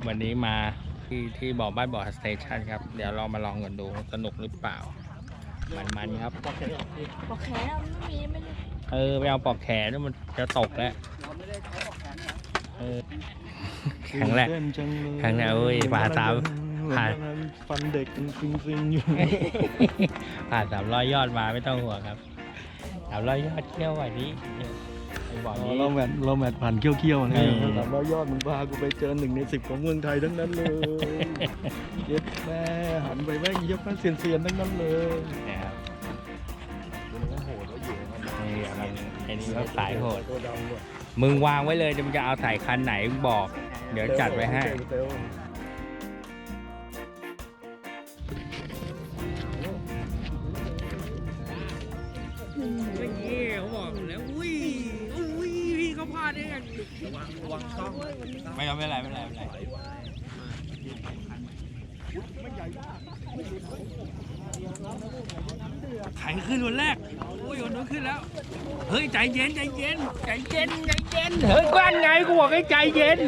ครับวันนี้มาที่ที่บ่อบ้านบ่อสเตชันครับ เดี๋ยวเรามาลองกันดูสนุกหรือเปล่า มันมันๆครับ บอกแขนไม่มีไม่ได้เออไปเอาปลอกแขนแล้วมันจะตกแล้วเออแข็งแรงเต้นจังเลยครั้งแรกเอ้ยผ่าตามผ่า ฟันเด็กมันฟิงฟิงๆอยู่ผ่านสามร้อยยอดมาไม่ต้องห่วงครับสามร้อยยอดเที่ยวกว่านี้ ไอ้บ่อนี้เราแมทเราแมทผ่านเขี้ยวๆนะเออสามร้อยยอดมึงพากูไปเจอหนึ่งในสิบของเมืองไทยทั้งนั้นเลยเย็ดแม่หันไปแม่งเย็บแม่งเซียนๆทั้งนั้นเลยนะครับโอ้โหแล้วอยู่มันนี่มันไอ้นี่ก็สายโหด ตัวดำว่ะมึงวางไว้เลยเดี๋ยวมึงจะเอาใส่คันไหนบอก เดี๋ยวจัดไว้ให้ เป็นไรไม่เป็นไรไขขึ้นวันแรก โอ้ยวันนู้นขึ้นแล้ว เฮ้ย ใจเย็น ใจเย็น ใจเย็น ใจเย็น เฮ้ยกว้านไงกูบอกให้ใจเย็น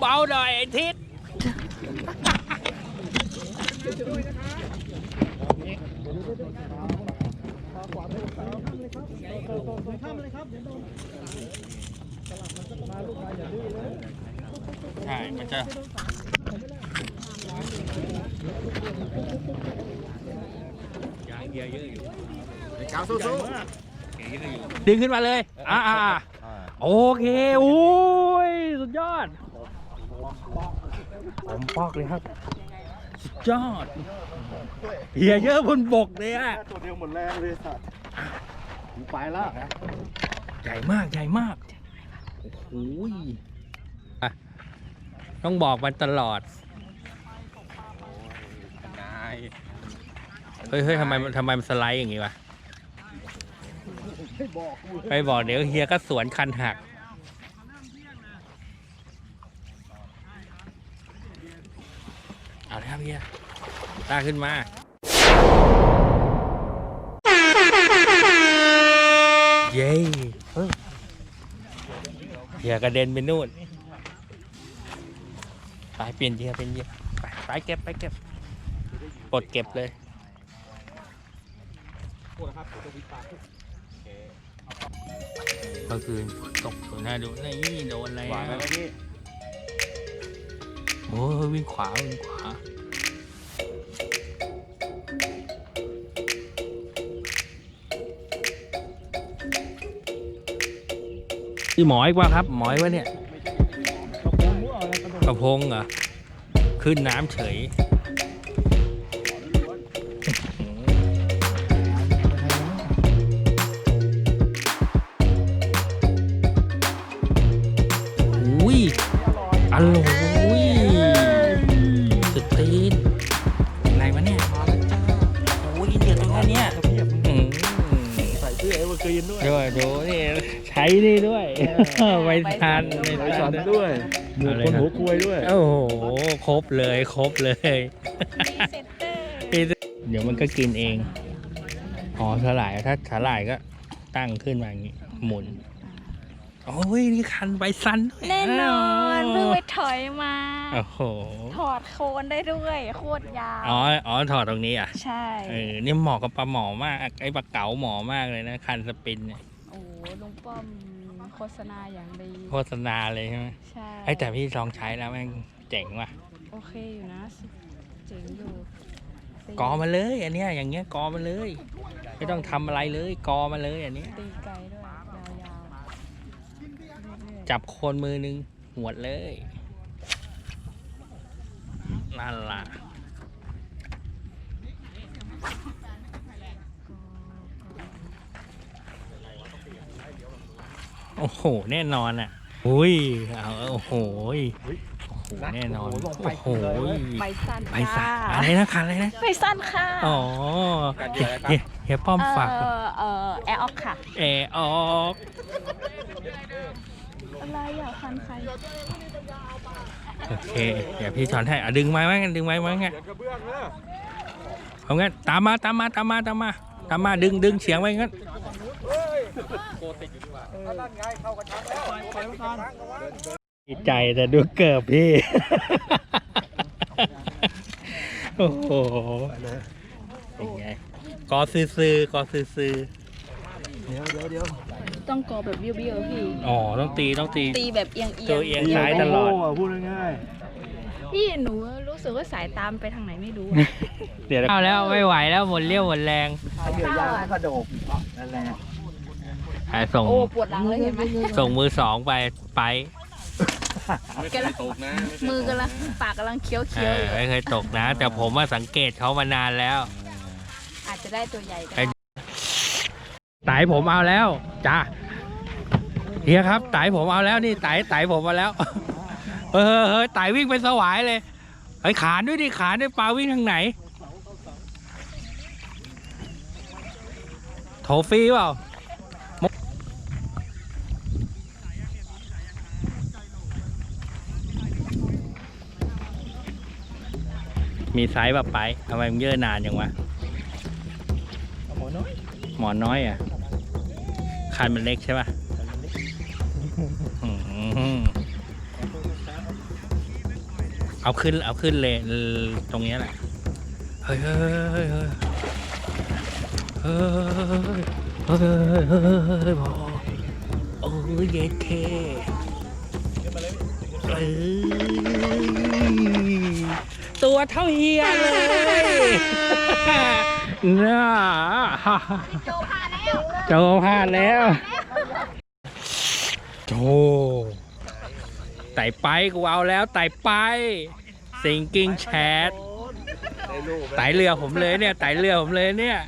เบาๆหน่อยไอ้ทิศ ใช่ มันจะยางเกียร์เยอะอยู่กาวสู้เกียร์เยอะอยู่ดึงขึ้นมาเลยอ่าอ่าอ่าโอเคโอ้ย สุดยอด ผมปอกเลยครับ สุดยอดเฮียเยอะบนบกเลยอะตัวเดียวหมดแรงเลยสัตว์กูไปแล้วใหญ่มาก ใหญ่มาก โอ้โหยอะต้องบอกมันตลอด นายเฮ้ยเฮ้ยทำไมมันทำไมมันสไลด์อย่างงี้วะไปบอกเดี๋ยวเฮียก็สวนคันหัก เอาเลยครับเฮียตาขึ้นมาเย้ เฮ้ยเฮียกระเด็นไปนู่นไปเปลี่ยนเฮียเป็นเฮียไปไปเก็บไปเก็บปลดเก็บเลยเมื่อคืนฝนตกอยู่น่าดูนี่โดนอะไรหวานแล้วนะพี่โอ้ยวิ่งขวาวิ่งขวา ที่หมออีกว่าครับหมออีกว่าเนี่ยกระพงเหรอขึ้นน้ำเฉยอุ้ยอร่อย นี่ด้วยไม่ทันไม่ใส่ทัสันนด้วยหมวกคนหัวควยด้วย โอ้โหครบเลยครบเลยพรีเซนเตอร์เดี๋ยวมันก็กินเองอ๋อสลายถ้าสลายก็ตั้งขึ้นมาอย่างงี้หมุนโอ้ยนี่คันใบซันด้วยแน่นอนเพิ่งไปถอยมา โอ้โหถอดโคนได้ด้วยโคตรยาว อ๋ออ๋อถอดตรงนี้อะ ใช่ เออนี่เหมาะกับปลาหมอมาก ไอ้ปลาเก๋าหมอมากเลยนะ คันสปินเนี่ยโอ้โห ลุงป้อมโฆษณาอย่างดี โฆษณาเลยใช่ไหมใช่ไอ้ยแต่พี่ลองใช้แล้วแม่งเจ๋งว่ะ โอเคอยู่นะ เจ๋งอยู่ตีกอมาเลย อันเนี้ยอย่างเงี้ยกอมาเลย ไม่ต้องทำอะไรเลย กอมาเลยอันเนี้ยตีไกลด้วยยาวๆเรื่อยๆจับโคนมือหนึงหวดเลยนั่นล่ะ โอ้โห แน่นอนอะอุ้ยเอาโอ้โหยโอ้โหแน่นอนโอ้โหยใบสั้นไปสักค่ะอะไรนะคันอะไรนะใบสั้นค่ะอ๋อเฮียเฮียเฮียป้อมฝากเออเออแอร์ออกค่ะแอร์ออกอะไรอะคันใครโอเคเดี๋ยวพี่ถอนให้อะดึงไม้ไว้กันดึงไม้ไว้งั้นเอางั้นตามมาตามมาตามมาตามมาตามมาดึงดึงเสียงไว้งั้น ดีใจแต่ดูเกิบพี่ โอ้โหเป็นไงกอซื้อๆกอซื้อเดี๋ยวเดี๋ยวเดี๋ยวต้องกอแบบเบี้ยวๆพี่ ๆอ๋อต้องตีต้องตี ตีแบบเอียงเอียตัวเอียงซ้ายตลอดโโหพูดง่ายพี่หนูรู้สึกว่าสายตามไปทางไหนไม่รู้เดี๋ยวเอาแล้วไม่ไหวแล้วหมดเรี่ยวหมดแรง ๆเดี๋ยวยางกระโดกนั่นแหละ อะส่งโอ้ปวดหลังเลยเห็นไหมส่งมือสองไปไปกำลังมือกำลังปากกำลังเคี้ยวเอเคี้ยวออยู่ไม่เคยตกนะ แต่ผมว่าสังเกตเขามานานแล้ว อาจจะได้ตัวใหญ่ก็ไอ้ได้ ไตผมเอาแล้วจ้าเฮียครับไตผมเอาแล้วนี่ไตไตผมเอาแล้ว เออเฮ้ยไตวิ่งเป็นสวายเลยไอ้ยขานด้วยดิขานด้วยปลาวิ่งทางไหน โถฟรีเปล่า มีไซส์แบบไปทำไมมันเยอะนานยังวะ หมอน้อยหมอนน้อยอะคันมันเล็กใช่ป่ะอืมเอาขึ้นเอาขึ้นเลยตรงเนี้ยแหละ เฮ้ยเฮ้ยเฮ้ยเฮ้ยเฮ้ยเฮ้ยเฮ้ยเฮ้ยเฮ้ยพอโอ้ยเย็ดเคเอ้ย ตัวเท่าเฮียเลยน่าโจพาแล้วโจพาดแล้ว โจไต่ไปกูเอาแล้วไต่ไป สิงกิ้งแชทไต่เรือผมเลยเนี่ยไต่เรือผมเลยเนี่ย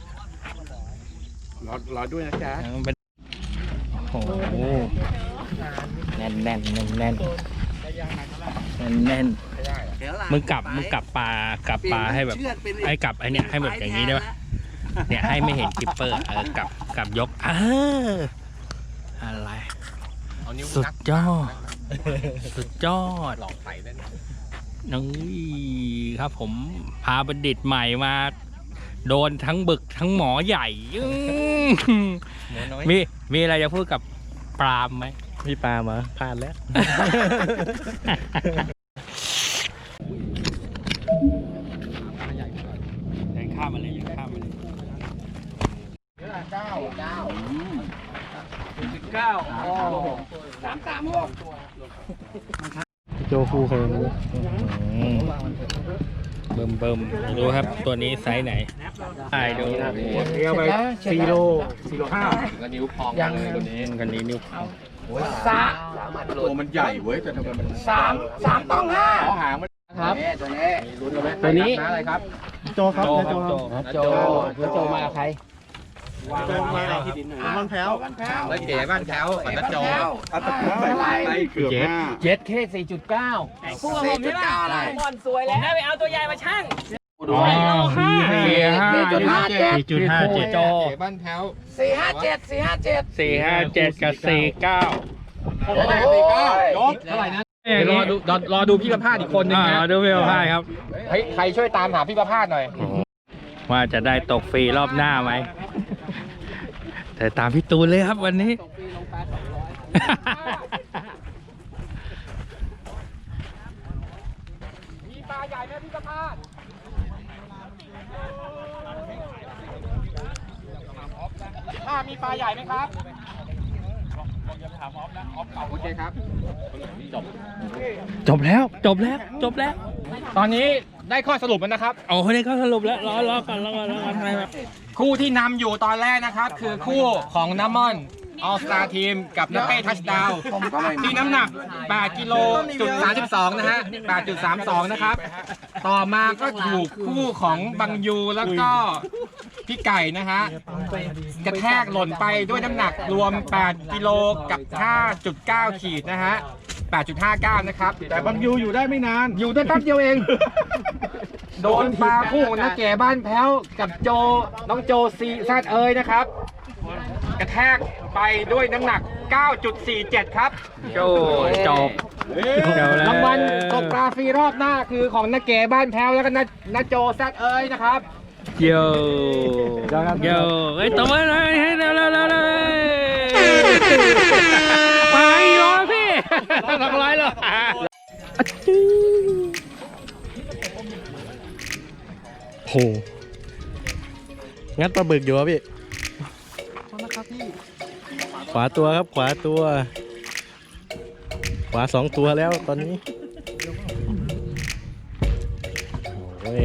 รอรอด้วยนะจ๊ะโอ้โหแน่นแน่นแน่นแน่นแน่นแน่น มึงกลับมึงกลับปลากลับปลาให้แบบให้กลับไอเนี่ยให้แบบอย่างนี้ได้ปะเนี่ยให้ไม่เห็นกิปเปอร์เออกลับกลับยกเอออะไรสุดยอดสุดยอดหลอกไฟได้นี่ครับผมพาบัณฑิตใหม่มา โดนทั้งบึกทั้งหมอใหญ่อื้อมีมีอะไรจะพูดกับปรามไหมมีปลามาพลาดแล้ว โจฟูเคยรู้เบิ่มเบิ่มดูครับตัวนี้ไซส์ไหนใช่ดูเรียวไปสี่โลสี่โลห้ากันยังตัวนี้กันนี้นิ้วตัวมันใหญ่เว้ยแต่ทำไมมันสามสามต้องห้าอ๋อหางมันครับตัวนี้ตัวนี้อะไรครับโจครับโจนายคโจรับคโจรับโจแล้วโจมากับใครโจมาบ้านแพ้วแล้วเก๋บ้านแถวฝันนัดจออัตตะกัวใส่ไปเกือบห้าเจ็ดเคสี่จุดเก้าพูดกับผมใช่ป่ะบอลสวยแล้วได้ไปเอาตัวใหญ่มาช่างอ๋อสี่ห้าสี่จุดห้าเจ็ดสี่จุดห้าเจ็ดโจเก๋บ้านแถวสี่ห้าเจ็ดสี่ห้าเจ็ดสี่ห้าเจ็ดกับสี่เก้าโอ้โหยกเท่าไหร่นะเดี๋ยวรอดูรอดูพี่ประภาสอีกคนนึงอ่านะดูเวลพายครับเฮ้ยใครช่วยตามหาพี่ประภาสหน่อย ว่าจะได้ตกฟรีรอบหน้าไหม แต่ตามพี่ตูนเลยครับวันนี้มีปลาใหญ่ไหมพี่ประภาสถ้ามีปลาใหญ่ไหมครับโอเคครับ จบแล้ว จบแล้ว จบแล้ว ตอนนี้ ได้ข้อสรุปแล้วนะครับ โอ้คนนี้เขาสรุปแล้วรอรอก่อนรอก่อนรอก่อนอะไรแบบคู่ที่นำอยู่ตอนแรกนะครับ คือคู่ของน้ำมอนออสตาทีมกับนักเต้ทัชดาวที่น้ำหนัก 8 กิโลจุด32 นะฮะ 8.32 นะครับ ต่อมาก็ถูกคู่ของบังยูแล้วก็พี่ไก่นะฮะ กระแทกหล่นไปด้วยน้ำหนักรวม 8 กิโลกับ 5.9 ขีดนะฮะ 8.59 นะครับ แต่บางยูอยู่ได้ไม่นาน อยู่ได้แป๊บเดียวเอง โดนปลาคู่ของนักแก่บ้านแพ้วกับโจน้องโจซีแซดเอยนะครับ กระแทกไปด้วยน้ำหนัก 9.47 ครับโจจบจบแล้วรางวัลตกปลาฟรีรอบหน้าคือของนักแก่บ้านแพ้วแล้วก็นันัโจแซดเอยนะครับโยโยเฮ้ยตบมือเลยเฮ้ยเร็วเร็วเร็วเร็ว ห งัดปลาบึกอยู่วะพี่ขวาตัวครับขวาตัว ขวาสองตัวแล้วตอนนี้โอ้ย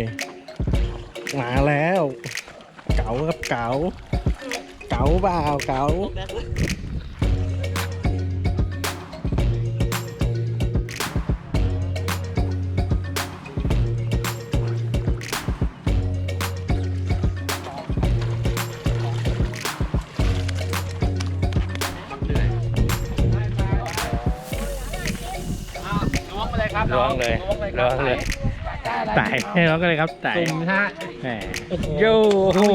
มาแล้ว เก๋าครับเก๋าเก๋าเปล่าเก๋า ลยครับร้องเลยร้องเลยไต่ให้ร้องกันเลยครับไต่สุ่มนะฮะแหมโย่โอ้โห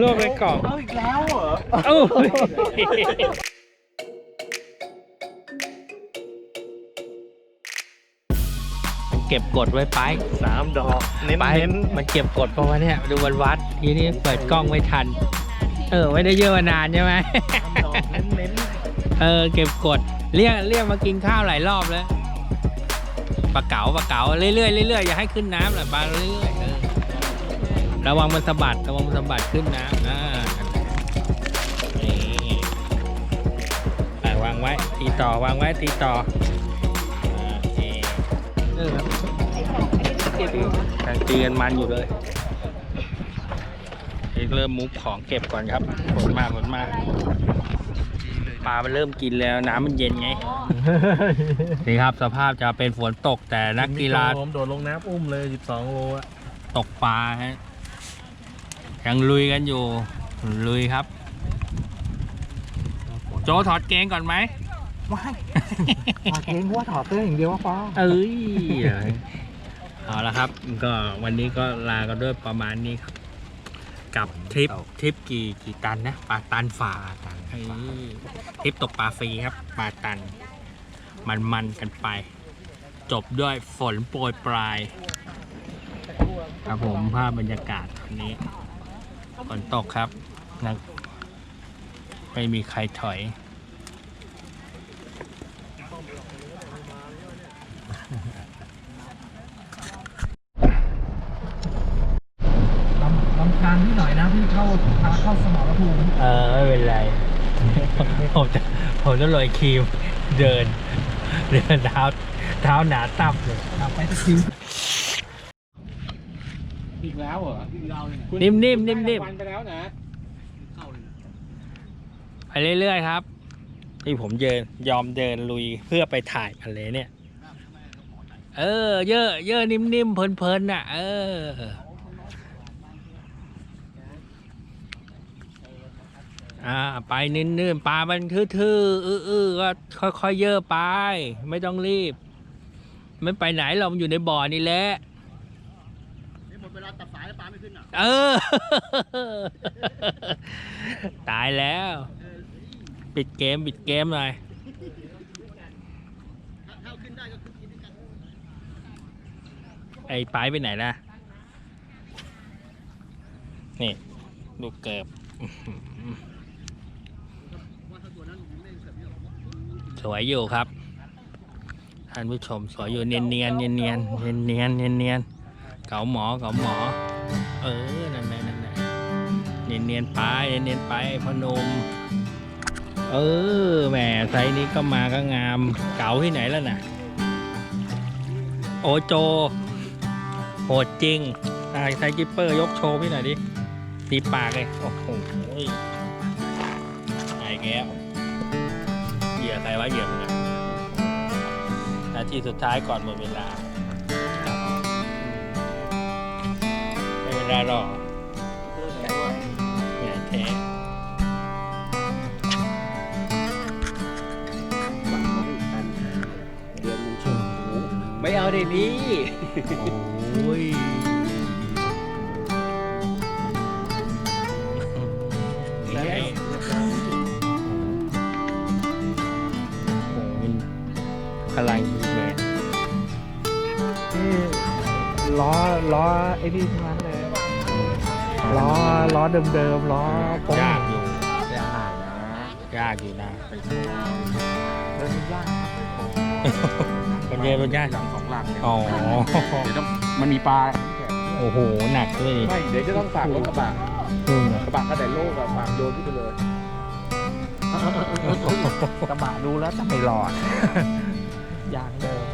โลกในกล่องเอาอีกแล้วเหรอเอ้าเก็บกดไว้ไปสามดอกเน้นไปเน้นมันเก็บกดเพราะว่าเนี่ยดูวันวัดทีนี้เปิดกล้องไม่ทัน เออไม่ได้เยอะมานานใช่ไหมดอกเน้นเน้นเออเก็บกดเรียกเรียกมากินข้าวหลายรอบแล้ว ปลาเก๋าปลาเก๋าเรื่อยๆเรื่อยๆอย่าให้ขึ้นน้ำแหละปลาเรื่อยๆระวังมันสะบัดระวังมันสะบัดขึ้นน้ำอ่านี่อะวางไว้ตีต่อวางไว้ตีต่อโอเคเออครับตีกันมันอยู่เลยเริ่มมุฟของเก็บก่อนครับผลมากผลมาก ปลามันเริ่มกินแล้วน้ำมันเย็นไงนี่ครับสภาพจะเป็นฝนตกแต่นักกีฬาผมโดดลงน้ำอุ้มเลย 12โลอะตกปลาฮะยังลุยกันอยู่ ลุยครับ โจถอดเกงก่อนไหมถอดเกงว่าถอดเสื้ออย่างเดียวว่าพอเอ้ยเอาละครับ ก็วันนี้ก็ลากันด้วยประมาณนี้ครับ กับทริปทริปกี่กี่ตันนะปลาตันฝ่าตันเฮ้ยทริปตกปลาฟรีครับปลาตัน มันมันๆกันไป จบด้วยฝนโปรยปลาย ครับผมภาพบรรยากาศวันนี้ฝนตกครับนะไม่มีใครถอย ลำคาญนิดหน่อยนะพี่เข้าพาเข้าสมรภูมิเออไม่เป็นไร ผมจะผมจะโรยครีมเดิน เดินเท้าเท้าหนาตับเลยเอาไปสักทีอีกแล้วเหรอนิ่มๆนิ่มนิ่มนิ่มวันไปแล้วนะ ไปเรื่อยๆครับ ที่ผมเดินยอมเดินลุยเพื่อไปถ่ายกันเลยเนี่ย เออ เยอะ เยอะนิ่มๆเพลินๆน่ะ เออ อ่าไปนิ่มๆปลามันทื่อๆอื้อๆก็ค่อยๆเยอะไป ไม่ต้องรีบ ไม่ไปไหนเรามันอยู่ในบ่อนี่แหละหมดเวลาตัดสายแล้วปลาไม่ขึ้นอะเออ ตายแล้ว ปิดเกมปิดเกมหน่อยถ้าขึ้นได้ก็ขึ้นกินด้วยกันไอ้ปลายไปไหนล่ะ นี่ ลูกเกิบอื้อหือ สวยอยู่ครับท่านผู้ชมสวยอยู่เนียนเนียนเนียนเนียนเนียนเนียนเนียนเนียนเก๋าหมอเก๋าหมอ เออนั่นแหละนั่นแหละเนียนเนียนไปเนียนเนียนไปพนมเออแหมไซส์นี้ก็มาก็งามเก๋าที่ไหนแล้วน่ะ โอโจโหดจริงไอ้ไซกิปเปอร์ยกโชว์พี่หน่อยดิตีปากเลยโอ้โหไอ้แก้ว เหยื่อใครวะเหยื่อมึงอะนาทีสุดท้ายก่อนหมดเวลาไม่เป็นไรหรอกใหญ่แท้ไม่เอาดิพี่ โอ้ย ล้อล้อไอ้นี่ทั้งนั้นเลยล้อล้อเดิมๆล้อโป้งยากอยู่ยากนะยากอยู่นะเดินยากบรรยายบรรยายหลังสองหลังเนี่ยอ๋อเดี๋ยวต้องมันมีปลาโอ้โหหนักเลยไม่เดี๋ยวจะต้องฝากรถกระบะอืมกระบะกระไดโลกอะฝากโยนขึ้นไปเลยกระบะดูแล้วจะไม่รอดอย่างเดิม